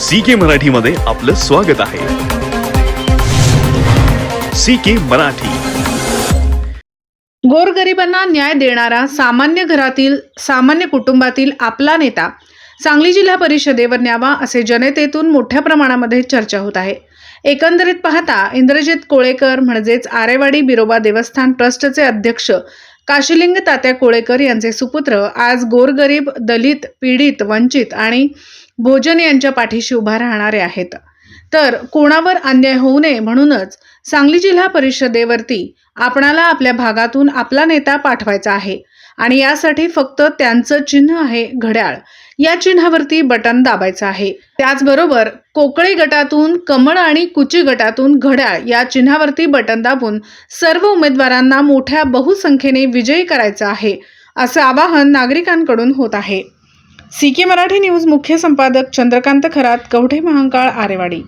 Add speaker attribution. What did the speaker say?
Speaker 1: C के मराठीमध्ये आपलं स्वागत आहे. C K Marathi.
Speaker 2: गोरगरिबांना न्याय देणारा सामान्य घरातील सामान्य कुटुंबातील आपला नेता सांगली जिल्हा परिषदेवर न्यावा असे जनतेतून मोठ्या प्रमाणामध्ये चर्चा होत आहे. एकंदरीत पाहता इंद्रजित कोळेकर म्हणजेच आरेवाडी बिरोबा देवस्थान ट्रस्टचे अध्यक्ष काशिलिंग तात्या कोळेकर यांचे सुपुत्र आज गोरगरीब दलित पीडित वंचित आणि भोजन यांच्या पाठीशी उभा राहणारे आहेत. तर कोणावर अन्याय होऊ नये म्हणूनच सांगली जिल्हा परिषदेवरती आपणाला आपल्या भागातून आपला नेता पाठवायचा आहे. आणि यासाठी फक्त त्यांचं चिन्ह आहे घड्याळ. या चिन्हावरती बटन दाबायचं आहे. त्याचबरोबर कोकळे गटातून कमळ आणि कुची गटातून घड्याळ या चिन्हावरती बटन दाबून सर्व उमेदवारांना मोठ्या बहुसंख्येने विजयी करायचं आहे असं आवाहन नागरिकांकडून होत आहे. सी के मराठी न्यूज मुख्य संपादक चंद्रकांत खरात कवठे महांकाळ आरेवाडी.